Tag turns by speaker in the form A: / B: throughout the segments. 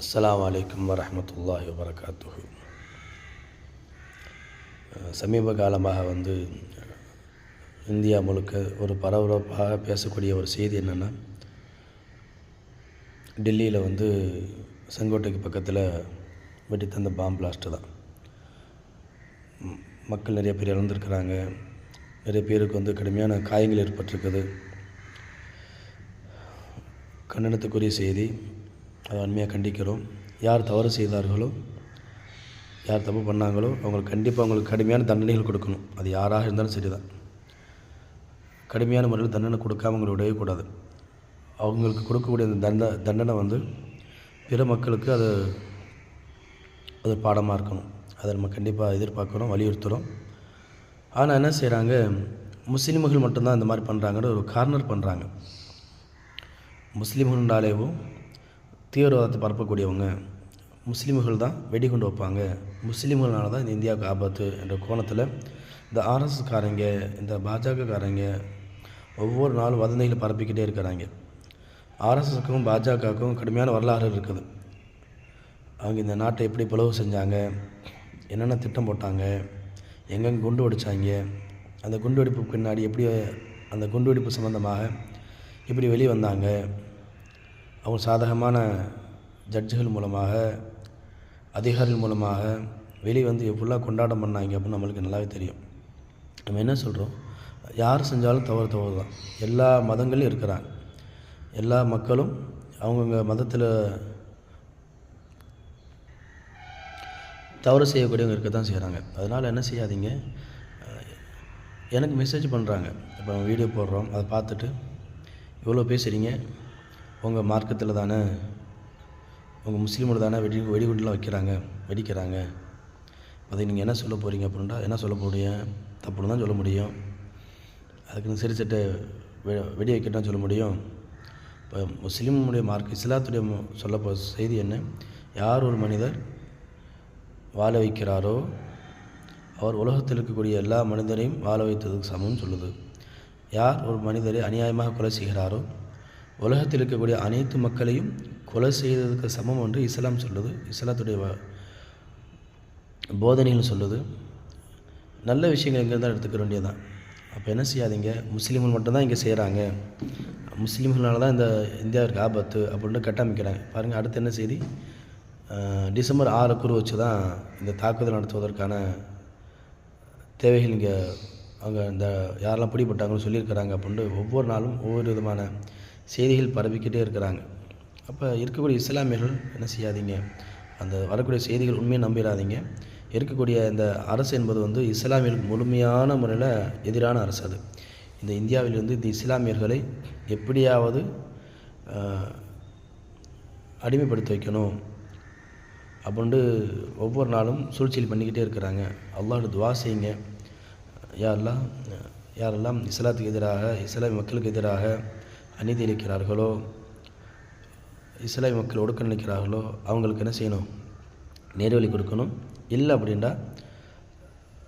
A: அஸ்லாம் வலைக்கம் வரமத்துல்லாஹி வபரகாத்துஹு. சமீப காலமாக வந்து இந்தியா முழுக்க ஒரு பரபரப்பாக பேசக்கூடிய ஒரு செய்தி என்னென்னா டெல்லியில் வந்து செங்கோட்டைக்கு பக்கத்தில் வெட்டி தந்த பாம் பிளாஸ்ட்டு தான். மக்கள் நிறைய பேர் இறந்துருக்கிறாங்க. நிறைய பேருக்கு வந்து கடுமையான காயங்கள் ஏற்பட்டிருக்குது. கண்டனத்துக்குரிய செய்தி அதை வன்மையாக கண்டிக்கிறோம். யார் தவறு செய்தார்களோ யார் தப்பு பண்ணாங்களோ அவங்களுக்கு கண்டிப்பாக அவங்களுக்கு கடுமையான தண்டனைகள் கொடுக்கணும். அது யாராக இருந்தாலும் சரி தான் கடுமையான முறையில் தண்டனை கொடுக்காம அவங்களை விடவே கூடாது. அவங்களுக்கு கொடுக்கக்கூடிய அந்த தண்ட தண்டனை வந்து பிற மக்களுக்கு அது அது பாடமாக இருக்கணும். அதை நம்ம கண்டிப்பாக எதிர்பார்க்குறோம் வலியுறுத்துகிறோம் ஆனால் என்ன செய்கிறாங்க முஸ்லீம்கள் மட்டும்தான் இந்த மாதிரி பண்ணுறாங்கன்னு ஒரு கார்னர் பண்ணுறாங்க முஸ்லீம்கள்னாலேவும் தீவிரவாதத்தை பரப்பக்கூடியவங்க முஸ்லீம்கள் தான் வெடிகுண்டு வைப்பாங்க. முஸ்லீம்கள்னால தான் இந்த இந்தியாவுக்கு ஆபத்து என்ற கோணத்தில் இந்த ஆர்எஸ்காரங்க இந்த பாஜகக்காரங்க ஒவ்வொரு நாளும் வதந்திகளை பரப்பிக்கிட்டே இருக்கிறாங்க. ஆர்எஸ்எஸ்க்கும் பாஜகவுக்கும் கடுமையான வரலாறு இருக்குது. அவங்க இந்த நாட்டை எப்படி பிளவு செஞ்சாங்க என்னென்ன திட்டம் போட்டாங்க எங்கெங்கே குண்டு வெடிச்சாங்க அந்த குண்டு வெடிப்பு பின்னாடி எப்படி அந்த குண்டு வெடிப்பு சம்மந்தமாக எப்படி வெளியே வந்தாங்க அவங்க சாதகமான ஜட்ஜுகள் மூலமாக அதிகாரிகள் மூலமாக வெளியே வந்து எப்படிலாம் கொண்டாடம் பண்ணாங்க அப்படின்னு நம்மளுக்கு நல்லாவே தெரியும். நம்ம என்ன சொல்கிறோம் யார் செஞ்சாலும் தவறு தவறு தான். எல்லா மதங்களும் இருக்கிறாங்க. எல்லா மக்களும் அவங்கவுங்க மதத்தில் தவறு செய்யக்கூடியவங்க இருக்க தான் செய்கிறாங்க அதனால் என்ன செய்யாதீங்க. எனக்கு மெசேஜ் பண்ணுறாங்க இப்போ வீடியோ போடுறோம். அதை பார்த்துட்டு இவ்வளோ பேசுகிறீங்க உங்கள் மார்க்கத்தில் தானே உங்கள் முஸ்லீமோட தானே வெடி வெடிகுண்டுலாம் வைக்கிறாங்க வெடிக்கிறாங்க. அதை நீங்கள் என்ன சொல்ல போகிறீங்க அப்படின்டா என்ன சொல்ல முடியும்? தப்புன்னு தான் சொல்ல முடியும். அதுக்குன்னு சரி சட்டை வெ வெடி வைக்கட்டும் சொல்ல முடியும். இப்போ முஸ்லீமுடைய மார்க் இஸ்லாத்துடைய சொல்ல போ செய்தி என்ன? யார் ஒரு மனிதர் வாழ வைக்கிறாரோ அவர் உலகத்தில் இருக்கக்கூடிய எல்லா மனிதரையும் வாழ வைத்ததுக்கு சமம்னு சொல்லுது. யார் ஒரு மனிதரை அநியாயமாக கொலை செய்கிறாரோ உலகத்தில் இருக்கக்கூடிய அனைத்து மக்களையும் கொலை செய்ததுக்கு சமம் என்று இஸ்லாம் சொல்லுது. இஸ்லாத்துடைய போதனைகள் சொல்லுது. நல்ல விஷயங்கள் இங்கே தான் எடுத்துக்க வேண்டியதுதான். அப்போ என்ன செய்யாதீங்க? முஸ்லீம்கள் மட்டும்தான் இங்கே செய்கிறாங்க முஸ்லீம்களால் தான் இந்த இந்தியாவிற்கு ஆபத்து அப்படின்னு கட்டமைக்கிறாங்க. பாருங்கள் அடுத்து என்ன செய்தி? டிசம்பர் ஆறு குரு வச்சு தான் இந்த தாக்குதல் நடத்துவதற்கான தேவைகள் இங்கே அவங்க இந்த யாரெல்லாம் பிடிபட்டாங்கன்னு சொல்லியிருக்கிறாங்க அப்படின்ட்டு ஒவ்வொரு நாளும் ஒவ்வொரு விதமான செய்திகள் பரவிக்கிட்டே இருக்கிறாங்க. அப்போ இருக்கக்கூடிய இஸ்லாமியர்கள் என்ன செய்யாதீங்க? அந்த வரக்கூடிய செய்திகள் உண்மையை நம்பிடாதீங்க இருக்கக்கூடிய இந்த அரசு என்பது வந்து இஸ்லாமியர்களுக்கு முழுமையான முறையில் எதிரான அரசு அது. இந்த இந்தியாவிலிருந்து இந்த இஸ்லாமியர்களை எப்படியாவது அடிமைப்படுத்தி வைக்கணும். அப்படின்ட்டு ஒவ்வொரு நாளும் சூழ்ச்சியில் பண்ணிக்கிட்டே இருக்கிறாங்க. அல்லாஹ் துவா செய்யுங்க. யாரெல்லாம் யாரெல்லாம் இஸ்லாத்துக்கு எதிராக இஸ்லாமிய மக்களுக்கு எதிராக அநீதி இருக்கிறார்களோ இஸ்லாமிய மக்கள் ஒடுக்க நினைக்கிறார்களோ? அவங்களுக்கு என்ன செய்யணும்? நேர்வழி கொடுக்கணும். இல்லை அப்படின்னா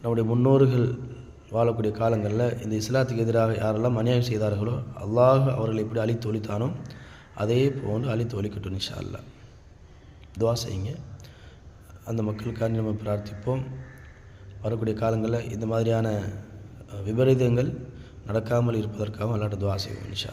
A: நம்முடைய முன்னோர்கள் வாழக்கூடிய காலங்களில் இந்த இஸ்லாத்துக்கு எதிராக யாரெல்லாம் அநியாயம் செய்தார்களோ அல்லாஹ் அவர்களை எப்படி அழித்து ஒழித்தானோ அதே போன்று அழித்து ஒழிக்கட்டும் நிஷா அல்ல துவா செய்யுங்க. அந்த மக்களுக்காக நம்ம பிரார்த்திப்போம். வரக்கூடிய காலங்களில் இந்த மாதிரியான விபரீதங்கள் நடக்காமல் இருப்பதற்காகவும் அல்லாட்ட துவா செய்வோம் இன்ஷா